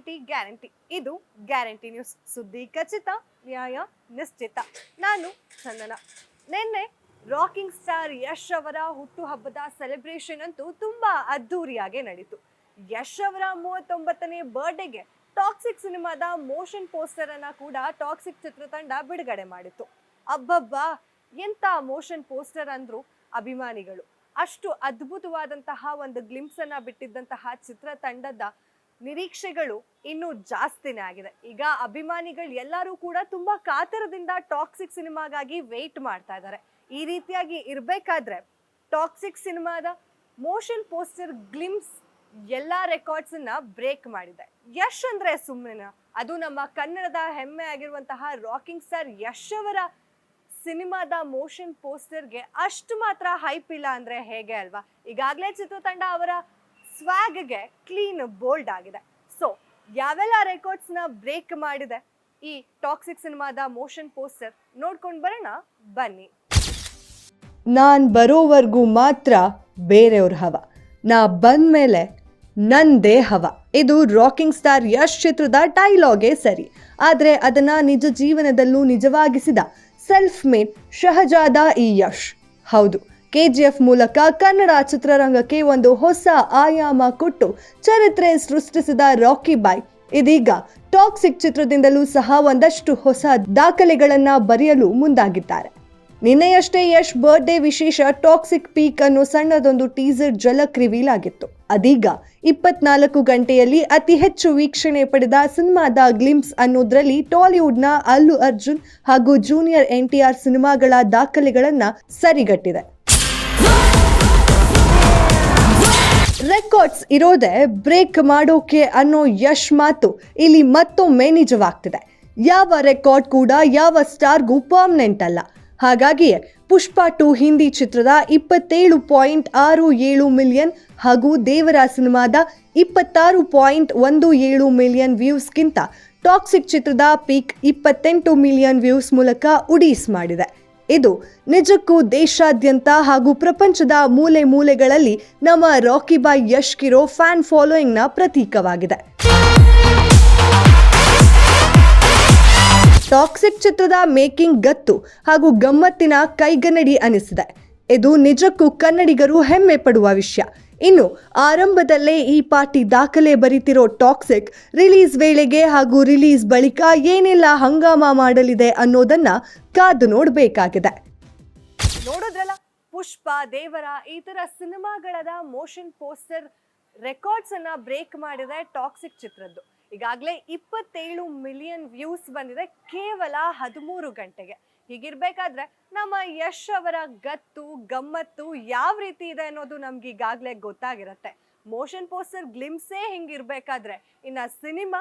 Guarantee guarantee. ಇದು guarantee news. ಸುದ್ದಿ ಖಚಿತ, ನ್ಯಾಯ ನಿಶ್ಚಿತ. ನಾನು ಚಂದನ. ನಿನ್ನೆ ರಾಕಿಂಗ್ ಸ್ಟಾರ್ ಯಶ್ ಅವರ ಹುಟ್ಟುಹಬ್ಬದ ಸೆಲೆಬ್ರೇಷನ್ ಅಂತೂ ತುಂಬಾ ಅದ್ಧೂರಿಯಾಗಿ ನಡೀತು. ಯಶ್ ಅವರ ಮೂವತ್ತೊಂಬತ್ತನೇ ಬರ್ಡೇಗೆ ಟಾಕ್ಸಿಕ್ ಸಿನಿಮಾದ ಮೋಷನ್ ಪೋಸ್ಟರ್ ಅನ್ನ ಕೂಡ ಟಾಕ್ಸಿಕ್ ಚಿತ್ರತಂಡ ಬಿಡುಗಡೆ ಮಾಡಿತ್ತು. ಅಬ್ಬಬ್ಬಾ, ಎಂತ ಮೋಷನ್ ಪೋಸ್ಟರ್ ಅಂದ್ರು ಅಭಿಮಾನಿಗಳು. ಅಷ್ಟು ಅದ್ಭುತವಾದಂತಹ ಒಂದು ಗ್ಲಿಮ್ಸ್ ಅನ್ನ ಬಿಟ್ಟಿದ್ದಂತಹ ಚಿತ್ರತಂಡದ ನಿರೀಕ್ಷೆಗಳು ಇನ್ನೂ ಜಾಸ್ತಿನೇ ಆಗಿದೆ. ಈಗ ಅಭಿಮಾನಿಗಳು ಎಲ್ಲರೂ ಕೂಡ ತುಂಬಾ ಕಾತರದಿಂದ ಟಾಕ್ಸಿಕ್ ಸಿನಿಮಾಗಾಗಿ ವೆಯ್ಟ್ ಮಾಡ್ತಾ ಇದ್ದಾರೆ. ಈ ರೀತಿಯಾಗಿ ಇರಬೇಕಾದ್ರೆ ಟಾಕ್ಸಿಕ್ ಸಿನಿಮಾದ ಮೋಷನ್ ಪೋಸ್ಟರ್ ಗ್ಲಿಮ್ಸ್ ಎಲ್ಲಾ ರೆಕಾರ್ಡ್ಸ್ ಅನ್ನ ಬ್ರೇಕ್ ಮಾಡಿದೆ. ಯಶ್ ಅಂದ್ರೆ ಸುಮ್ಮನೆ ಅದು ನಮ್ಮ ಕನ್ನಡದ ಹೆಮ್ಮೆ ಆಗಿರುವಂತಹ ರಾಕಿಂಗ್ ಸ್ಟಾರ್ ಯಶ್ ಅವರ ಸಿನಿಮಾದ ಮೋಷನ್ ಪೋಸ್ಟರ್ಗೆ ಅಷ್ಟು ಮಾತ್ರ ಹೈಪ್ ಇಲ್ಲ ಅಂದ್ರೆ ಹೇಗೆ ಅಲ್ವಾ? ಈಗಾಗಲೇ ಚಿತ್ರತಂಡ ಅವರ ಸ್ವಾಗ್ಗೆ ಕ್ಲೀನ್ ಬೋಲ್ಡ್ ಆಗಿದೆ. ಸೊ ಯಾವೆಲ್ಲ ರೆಕಾರ್ಡ್ಸ್ನ ಬ್ರೇಕ್ ಮಾಡಿದೆ? ಈ ಟಾಕ್ಸಿಕ್ ಸಿನಿಮಾದ ಮೋಷನ್ ಪೋಸ್ಟರ್ ನೋಡ್ಕೊಂಡು ಬರೋಣ, ಬನ್ನಿ. ನಾನು ಬರೋವರೆಗೂ ಮಾತ್ರ ಬೇರೆಯವ್ರ ಹವ. ನಾ ಬಂದ್ಮೇಲೆ ನಂದೇ ಹವ. ಇದು ರಾಕಿಂಗ್ ಸ್ಟಾರ್ ಯಶ್ ಚಿತ್ರದ ಡೈಲಾಗೇ ಸರಿ. ಆದರೆ ಅದನ್ನ ನಿಜ ಜೀವನದಲ್ಲೂ ನಿಜವಾಗಿಸಿದ ಸೆಲ್ಫ್ ಮೇಡ್ ಶಹಜಾದ ಈ ಯಶ್. ಹೌದು. ಕೆಜಿಎಫ್ ಮೂಲಕ ಕನ್ನಡ ಚಿತ್ರರಂಗಕ್ಕೆ ಒಂದು ಹೊಸ ಆಯಾಮ ಕೊಟ್ಟು ಚರಿತ್ರೆ ಸೃಷ್ಟಿಸಿದ ರಾಕಿ ಬಾಯ್. ಇದೀಗ ಟಾಕ್ಸಿಕ್ ಚಿತ್ರದಿಂದಲೂ ಸಹ ಒಂದಷ್ಟು ಹೊಸ ದಾಖಲೆಗಳನ್ನ ಬರೆಯಲು ಮುಂದಾಗಿದ್ದಾರೆ. ನಿನ್ನೆಯಷ್ಟೇ ಯಶ್ ಬರ್ಡೇ ವಿಶೇಷ ಟಾಕ್ಸಿಕ್ ಪೀಕ್ ಅನ್ನೋ ಸಣ್ಣದೊಂದು ಟೀಸರ್ ಜಲಕ್ ರಿವೀಲ್ ಆಗಿತ್ತು ಅದೀಗ ಇಪ್ಪತ್ನಾಲ್ಕು ಗಂಟೆಯಲ್ಲಿ ಅತಿ ಹೆಚ್ಚು ವೀಕ್ಷಣೆ ಪಡೆದ ಸಿನಿಮಾದ ಗ್ಲಿಮ್ಸ್ ಅನ್ನೋದ್ರಲ್ಲಿ ಟಾಲಿವುಡ್ನ ಅಲ್ಲು ಅರ್ಜುನ್ ಹಾಗೂ ಜೂನಿಯರ್ ಎನ್ ಟಿ ಆರ್ ಸಿನಿಮಾಗಳ ದಾಖಲೆಗಳನ್ನು ಸರಿಗಟ್ಟಿದೆ. ರೆಕಾರ್ಡ್ಸ್ ಇರೋದೇ ಬ್ರೇಕ್ ಮಾಡೋಕೆ ಅನ್ನೋ ಯಶ್ ಮಾತು. ಇಲ್ಲಿ ಮತ್ತೊಮ್ಮೆ ನಿಜವಾಗ್ತಿದೆ. ಯಾವ ರೆಕಾರ್ಡ್ ಕೂಡ ಯಾವ ಸ್ಟಾರ್ಗೂ ಪರ್ಮನೆಂಟ್ ಅಲ್ಲ. ಹಾಗಾಗಿಯೇ ಪುಷ್ಪ ಟು ಹಿಂದಿ ಚಿತ್ರದ ಇಪ್ಪತ್ತೇಳು ಪಾಯಿಂಟ್ ಆರು ಏಳು ಮಿಲಿಯನ್ ಹಾಗೂ ದೇವರ ಸಿನಿಮಾದ ಇಪ್ಪತ್ತಾರು ಪಾಯಿಂಟ್ ಒಂದು ಏಳು ಮಿಲಿಯನ್ ವ್ಯೂಸ್ಗಿಂತ ಟಾಕ್ಸಿಕ್ ಚಿತ್ರದ ಪೀಕ್ ಇಪ್ಪತ್ತೆಂಟು ಮಿಲಿಯನ್ ವ್ಯೂಸ್ ಮೂಲಕ ಉಡೀಸ್ ಮಾಡಿದೆ. ಇದು ನಿಜಕ್ಕೂ ದೇಶಾದ್ಯಂತ ಹಾಗೂ ಪ್ರಪಂಚದ ಮೂಲೆ ಮೂಲೆಗಳಲ್ಲಿ ನಮ್ಮ ರಾಕಿ ಬಾಯ್ ಯಶ್ಗಿರೋ ಫ್ಯಾನ್ ಫಾಲೋಯಿಂಗ್ನ ಪ್ರತೀಕವಾಗಿದೆ. ಟಾಕ್ಸಿಕ್ ಚಿತ್ರದ ಮೇಕಿಂಗ್ ಗತ್ತು ಹಾಗೂ ಗಮ್ಮತ್ತಿನ ಕೈಗನ್ನಡಿ ಅನಿಸಿದೆ. ಇದು ನಿಜಕ್ಕೂ ಕನ್ನಡಿಗರು ಹೆಮ್ಮೆ ಪಡುವ ವಿಷಯ. ಇನ್ನು ಆರಂಭದಲ್ಲೇ ಈ ಪಾರ್ಟಿ ದಾಖಲೆ ಬರಿತಿರೋ ಟಾಕ್ಸಿಕ್ ರಿಲೀಸ್ ವೇಳೆಗೆ ಹಾಗೂ ರಿಲೀಸ್ ಬಳಿಕ ಏನೆಲ್ಲ ಹಂಗಾಮ ಮಾಡಲಿದೆ ಅನ್ನೋದನ್ನ ಕಾದು ನೋಡಬೇಕಾಗಿದೆ. ನೋಡೋದ್ರಲ್ಲ? ಪುಷ್ಪ, ದೇವರ, ಈ ತರ ಸಿನಿಮಾಗಳದ ಮೋಷನ್ ಪೋಸ್ಟರ್ ರೆಕಾರ್ಡ್ಸ್ ಅನ್ನ ಬ್ರೇಕ್ ಮಾಡಿದೆ ಟಾಕ್ಸಿಕ್ ಚಿತ್ರದ್ದು. ಈಗಾಗಲೇ ಇಪ್ಪತ್ತೇಳು ಮಿಲಿಯನ್ ವ್ಯೂಸ್ ಬಂದಿದೆ ಕೇವಲ ಹದಿಮೂರು ಗಂಟೆಗೆ. ಹೀಗಿರ್ಬೇಕಾದ್ರೆ ನಮ್ಮ ಯಶ್ ಅವರ ಗತ್ತು, ಗಮ್ಮತ್ತು ಯಾವ ರೀತಿ ಇದೆ ಅನ್ನೋದು ನಮ್ಗೆ ಈಗಾಗಲೇ ಗೊತ್ತಾಗಿರತ್ತೆ. ಮೋಷನ್ ಪೋಸ್ಟರ್ ಗ್ಲಿಮ್ಸೇ ಹಿಂಗಿರ್ಬೇಕಾದ್ರೆ ಇನ್ನ ಸಿನಿಮಾ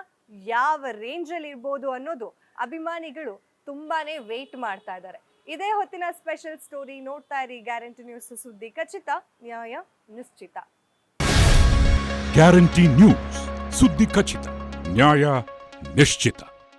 ಯಾವ ರೇಂಜಲ್ಲಿ ಇರ್ಬೋದು ಅನ್ನೋದು ಅಭಿಮಾನಿಗಳು ತುಂಬಾನೇ ವೆಯ್ಟ್ ಮಾಡ್ತಾ ಇದ್ದಾರೆ. ಇದೇ ಹೊತ್ತಿನ ಸ್ಪೆಷಲ್ ಸ್ಟೋರಿ ನೋಡ್ತಾ ಇರಿ ಗ್ಯಾರಂಟಿ ನ್ಯೂಸ್ ಸುದ್ದಿ ಖಚಿತ, ನ್ಯಾಯ ನಿಶ್ಚಿತ. ಗ್ಯಾರಂಟಿ ನ್ಯೂಸ್ ಸುದ್ದಿ ಖಚಿತ, ನ್ಯಾಯ ನಿಶ್ಚಿತ.